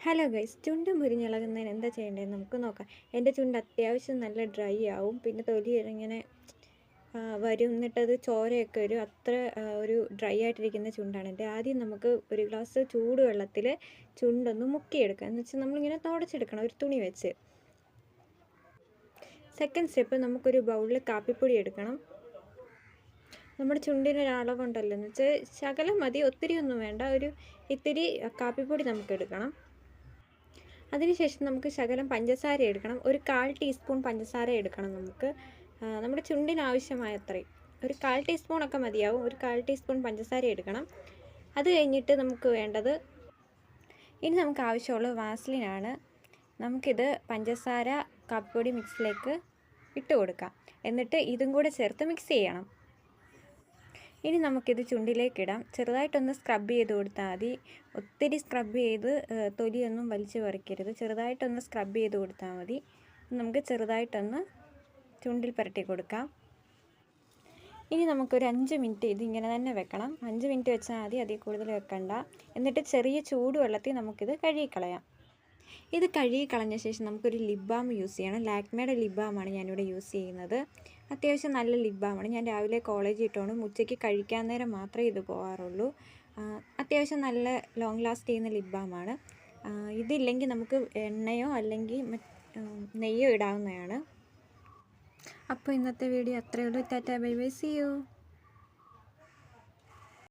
Hello guys ചുണ്ട് മുരിഞ്ഞിളകുന്നതിന് എന്താ ചെയ്യേണ്ടതെന്ന് നമുക്ക് നോക്കാം. എന്റെ ചുണ്ട് അത്യാവശ്യം നല്ല ഡ്രൈ ആവും. പിന്നെ തൊലി ഇങ്ങനെ വരും. എന്നിട്ടത് ചോരയൊക്കെ വരും. അത്ര ഒരു ഡ്രൈ ആയിട്ടിരിക്കുന്ന ചുണ്ടാണ് എന്റെ. ആദ്യം നമുക്ക് ഒരു ഗ്ലാസ് ചൂടുവെള്ളത്തിൽ ചുണ്ടൊന്ന് മുക്കിയെടുക്കാം. എന്ന് വെച്ചാൽ നമ്മളിങ്ങനെ തുടച്ചെടുക്കണം ഒരു തുണി വെച്ച്. സെക്കൻഡ് സ്റ്റെപ്പ് നമുക്കൊരു ബൗളിൽ കാപ്പിപ്പൊടി എടുക്കണം. നമ്മുടെ ചുണ്ടിന് ഒരു അളവുണ്ടല്ലോ. എന്ന് വെച്ചാൽ ശകലം മതി. ഒത്തിരി ഒന്നും വേണ്ട. ഒരു ഇത്തിരി കാപ്പിപ്പൊടി നമുക്ക് എടുക്കണം. അതിനുശേഷം നമുക്ക് ശകലം പഞ്ചസാര എടുക്കണം. ഒരു കാൽ ടീസ്പൂൺ പഞ്ചസാര എടുക്കണം നമുക്ക്. നമ്മുടെ ചുണ്ടിന് ആവശ്യമായ അത്രയും ഒരു കാൽ ടീസ്പൂണൊക്കെ മതിയാവും. ഒരു കാൽ ടീസ്പൂൺ പഞ്ചസാര എടുക്കണം. അത് കഴിഞ്ഞിട്ട് നമുക്ക് വേണ്ടത് ഇനി നമുക്ക് ആവശ്യമുള്ള വാസ്ലിനാണ് നമുക്കിത് പഞ്ചസാര കപ്പൊടി മിക്സിലേക്ക് ഇട്ട് കൊടുക്കാം. എന്നിട്ട് ഇതും കൂടെ ചേർത്ത് മിക്സ് ചെയ്യണം. ഇനി നമുക്കിത് ചുണ്ടിലേക്കിടാം. ചെറുതായിട്ടൊന്ന് സ്ക്രബ് ചെയ്ത് കൊടുത്താൽ മതി. ഒത്തിരി സ്ക്രബ് ചെയ്ത് തൊലിയൊന്നും വലിച്ചു പറിക്കരുത്. ചെറുതായിട്ടൊന്ന് സ്ക്രബ് ചെയ്ത് കൊടുത്താൽ മതി. നമുക്ക് ചെറുതായിട്ടൊന്ന് ചുണ്ടിൽ പുരട്ടി കൊടുക്കാം. ഇനി നമുക്കൊരു അഞ്ച് മിനിറ്റ് ഇത് ഇങ്ങനെ തന്നെ വെക്കണം. അഞ്ച് മിനിറ്റ് വെച്ചാൽ മതി അതിൽ കൂടുതൽ വെക്കണ്ട. എന്നിട്ട് ചെറിയ ചൂടുവെള്ളത്തിൽ നമുക്കിത് കഴുകിക്കളയാം. ഇത് കഴുകി കളഞ്ഞ ശേഷം നമുക്കൊരു ലിപ് ബാം യൂസ് ചെയ്യണം. ലാക്മേയുടെ ലിപ് ബാമാണ് ഞാനിവിടെ യൂസ് ചെയ്യുന്നത്. അത്യാവശ്യം നല്ല ലിപ് ബാമാണ് ഞാൻ രാവിലെ കോളേജിൽ ഇട്ടോണം ഉച്ചയ്ക്ക് കഴിക്കാൻ നേരം മാത്രമേ ഇത് പോകാറുള്ളൂ അത്യാവശ്യം നല്ല ലോങ് ലാസ്റ്റ് ചെയ്യുന്ന ലിപ് ബാമാണ് ഇതില്ലെങ്കിൽ നമുക്ക് എണ്ണയോ അല്ലെങ്കിൽ നെയ്യോ ഇടാവുന്നതാണ്. അപ്പോൾ ഇന്നത്തെ വീഡിയോ അത്രയേ ഉള്ളൂ. Tata bye bye. See you